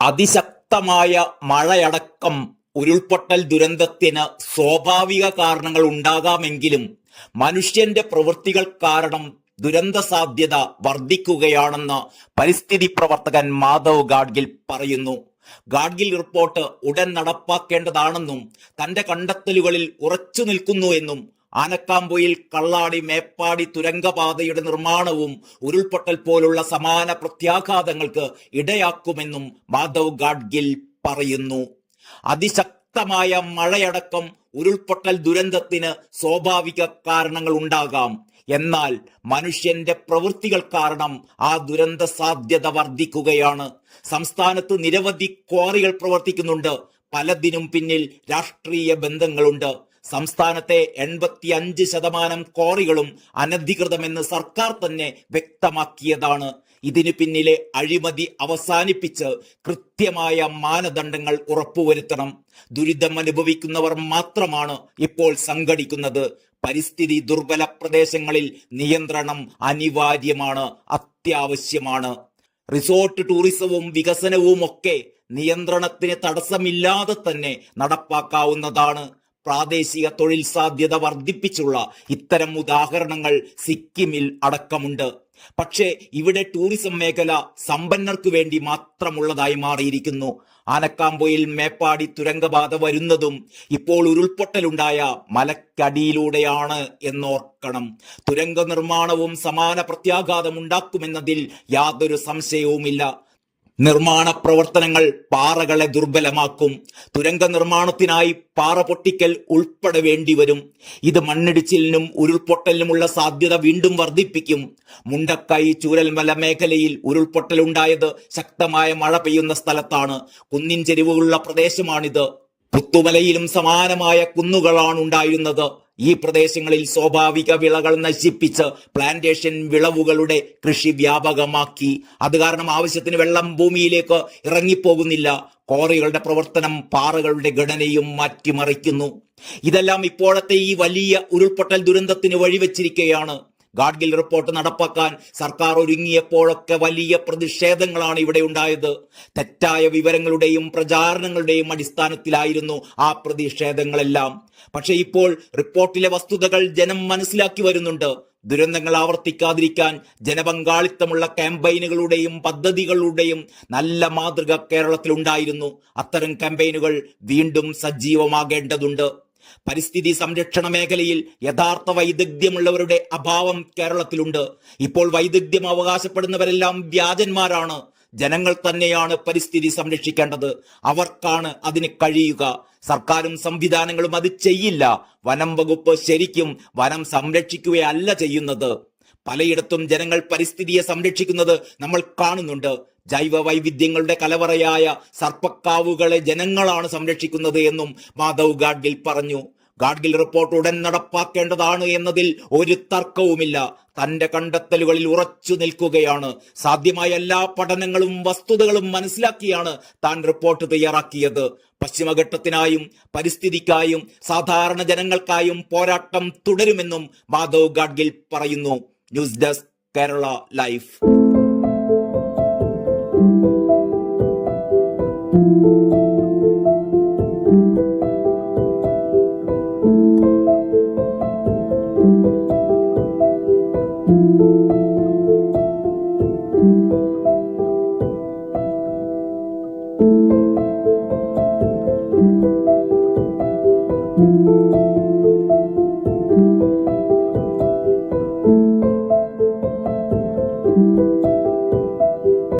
അതിശക്തമായ മഴയടക്കം ഉരുൾപൊട്ടൽ ദുരന്തത്തിന് സ്വാഭാവിക കാരണങ്ങൾ ഉണ്ടാകാമെങ്കിലും മനുഷ്യന്റെ പ്രവൃത്തികൾ കാരണം ദുരന്ത സാധ്യത വർദ്ധിക്കുകയാണെന്ന് പരിസ്ഥിതി പ്രവർത്തകൻ മാധവ് ഗാഡ്ഗിൽ പറയുന്നു. ഗാഡ്ഗിൽ റിപ്പോർട്ട് ഉടൻ നടപ്പാക്കേണ്ടതാണെന്നും തന്റെ കണ്ടെത്തലുകളിൽ ഉറച്ചു നിൽക്കുന്നു എന്നും ആനക്കാമ്പൊയിൽ കള്ളാടി മേപ്പാടി തുരങ്കപാതയുടെ നിർമ്മാണവും ഉരുൾപൊട്ടൽ പോലുള്ള സമാന പ്രത്യാഘാതങ്ങൾക്ക് ഇടയാക്കുമെന്നും മാധവ് ഗാഡ്ഗിൽ പറയുന്നു. അതിശക്തമായ മഴയടക്കം ഉരുൾപൊട്ടൽ ദുരന്തത്തിന് സ്വാഭാവിക കാരണങ്ങൾ ഉണ്ടാകാം. എന്നാൽ മനുഷ്യന്റെ പ്രവൃത്തികൾ കാരണം ആ ദുരന്ത സാധ്യത വർദ്ധിക്കുകയാണ്. സംസ്ഥാനത്ത് നിരവധി ക്വാറികൾ പ്രവർത്തിക്കുന്നുണ്ട്. പലതിനും പിന്നിൽ രാഷ്ട്രീയ ബന്ധങ്ങളുണ്ട്. സംസ്ഥാനത്തെ എൺപത്തി അഞ്ച് ശതമാനം കോറികളും അനധികൃതമെന്ന് സർക്കാർ തന്നെ വ്യക്തമാക്കിയതാണ്. ഇതിനു പിന്നിലെ അഴിമതി അവസാനിപ്പിച്ച് കൃത്യമായ മാനദണ്ഡങ്ങൾ ഉറപ്പുവരുത്തണം. ദുരിതം അനുഭവിക്കുന്നവർ മാത്രമാണ് ഇപ്പോൾ സംഘടിക്കുന്നത്. പരിസ്ഥിതി ദുർബല പ്രദേശങ്ങളിൽ നിയന്ത്രണം അനിവാര്യമാണ് അത്യാവശ്യമാണ്. റിസോർട്ട് ടൂറിസവും വികസനവും ഒക്കെ നിയന്ത്രണത്തിന് തടസ്സമില്ലാതെ തന്നെ നടപ്പാക്കാവുന്നതാണ്. പ്രാദേശിക തൊഴിൽ സാധ്യത വർദ്ധിപ്പിച്ചുള്ള ഇത്തരം ഉദാഹരണങ്ങൾ സിക്കിമിൽ അടക്കമുണ്ട്. പക്ഷേ ഇവിടെ ടൂറിസം മേഖല സമ്പന്നർക്ക് വേണ്ടി മാത്രമുള്ളതായി മാറിയിരിക്കുന്നു. ആനക്കാമ്പൊയിൽ മേപ്പാടി തുരങ്കപാത വരുന്നതും ഇപ്പോൾ ഉരുൾപൊട്ടലുണ്ടായ മലക്കടിയിലൂടെയാണ് എന്നോർക്കണം. തുരങ്ക നിർമ്മാണവും സമാന പ്രത്യാഘാതം ഉണ്ടാക്കുമെന്നതിൽ യാതൊരു സംശയവുമില്ല. നിർമ്മാണ പ്രവർത്തനങ്ങൾ പാറകളെ ദുർബലമാക്കും. തുരങ്ക നിർമ്മാണത്തിനായി പാറ പൊട്ടിക്കൽ ഉൾപ്പെടെ വേണ്ടിവരും ഇത് മണ്ണിടിച്ചിലിനും ഉരുൾപൊട്ടലിനുമുള്ള സാധ്യത വീണ്ടും വർദ്ധിപ്പിക്കും. മുണ്ടക്കൈ ചൂരൽമല മേഖലയിൽ ഉരുൾപൊട്ടലുണ്ടായത് ശക്തമായ മഴ പെയ്യുന്ന സ്ഥലത്താണ്. കുന്നിൻ ചെരുവുകളുള്ള പ്രദേശമാണിത്. പുത്തുമലയിലും സമാനമായ കുന്നുകളാണ് ഉണ്ടായിരുന്നത്. ഈ പ്രദേശങ്ങളിൽ സ്വാഭാവിക വിളകൾ നശിപ്പിച്ച് പ്ലാന്റേഷൻ വിളവുകളുടെ കൃഷി വ്യാപകമാക്കി. അത് കാരണം ആവശ്യത്തിന് വെള്ളം ഭൂമിയിലേക്ക് ഇറങ്ങിപ്പോകുന്നില്ല. കോറികളുടെ പ്രവർത്തനം പാറകളുടെ ഘടനയും മാറ്റിമറിക്കുന്നു. ഇതെല്ലാം ഇപ്പോഴത്തെ ഈ വലിയ ഉരുൾപൊട്ടൽ ദുരന്തത്തിന് വഴിവെച്ചിരിക്കുകയാണ് ഗാഡ്ഗിൽ റിപ്പോർട്ട് നടപ്പാക്കാൻ സർക്കാർ ഒരുങ്ങിയപ്പോഴൊക്കെ വലിയ പ്രതിഷേധങ്ങളാണ് ഇവിടെ ഉണ്ടായത്. തെറ്റായ വിവരങ്ങളുടെയും പ്രചാരണങ്ങളുടെയും അടിസ്ഥാനത്തിലായിരുന്നു ആ പ്രതിഷേധങ്ങളെല്ലാം. പക്ഷെ ഇപ്പോൾ റിപ്പോർട്ടിലെ വസ്തുതകൾ ജനം മനസ്സിലാക്കി വരുന്നുണ്ട്. ദുരന്തങ്ങൾ ആവർത്തിക്കാതിരിക്കാൻ ജനപങ്കാളിത്തമുള്ള ക്യാമ്പയിനുകളുടെയും പദ്ധതികളുടെയും നല്ല മാതൃക കേരളത്തിലുണ്ടായിരുന്നു അത്തരം ക്യാമ്പയിനുകൾ വീണ്ടും സജീവമാകേണ്ടതുണ്ട്. പരിസ്ഥിതി സംരക്ഷണ മേഖലയിൽ യഥാർത്ഥ വൈദഗ്ധ്യമുള്ളവരുടെ അഭാവം കേരളത്തിലുണ്ട്. ഇപ്പോൾ വൈദഗ്ധ്യം അവകാശപ്പെടുന്നവരെല്ലാം വ്യാജന്മാരാണ്. ജനങ്ങൾ തന്നെയാണ് പരിസ്ഥിതി സംരക്ഷിക്കേണ്ടത്. അവർക്കാണ് അതിന് കഴിയുക. സർക്കാരും സംവിധാനങ്ങളും അത് ചെയ്യില്ല. വനം വകുപ്പ് ശരിക്കും വനം സംരക്ഷിക്കുകയല്ല ചെയ്യുന്നത്. പലയിടത്തും ജനങ്ങൾ പരിസ്ഥിതിയെ സംരക്ഷിക്കുന്നത് നമ്മൾ കാണുന്നുണ്ട്. ജൈവ വൈവിധ്യങ്ങളുടെ കലവറയായ സർപ്പക്കാവുകളെ ജനങ്ങളാണ് സംരക്ഷിക്കുന്നത് എന്നും മാധവ് ഗാഡ്ഗിൽ പറഞ്ഞു. ഗാഡ്ഗിൽ റിപ്പോർട്ട് ഉടൻ നടപ്പാക്കേണ്ടതാണ് എന്നതിൽ ഒരു തർക്കവുമില്ല. തന്റെ കണ്ടെത്തലുകളിൽ ഉറച്ചു നിൽക്കുകയാണ്. സാധ്യമായ എല്ലാ പഠനങ്ങളും വസ്തുതകളും മനസ്സിലാക്കിയാണ് താൻ റിപ്പോർട്ട് തയ്യാറാക്കിയത്. പശ്ചിമഘട്ടത്തിനായും പരിസ്ഥിതിക്കായും സാധാരണ ജനങ്ങൾക്കായും പോരാട്ടം തുടരുമെന്നും മാധവ് ഗാഡ്ഗിൽ പറയുന്നു. news desk Kerala life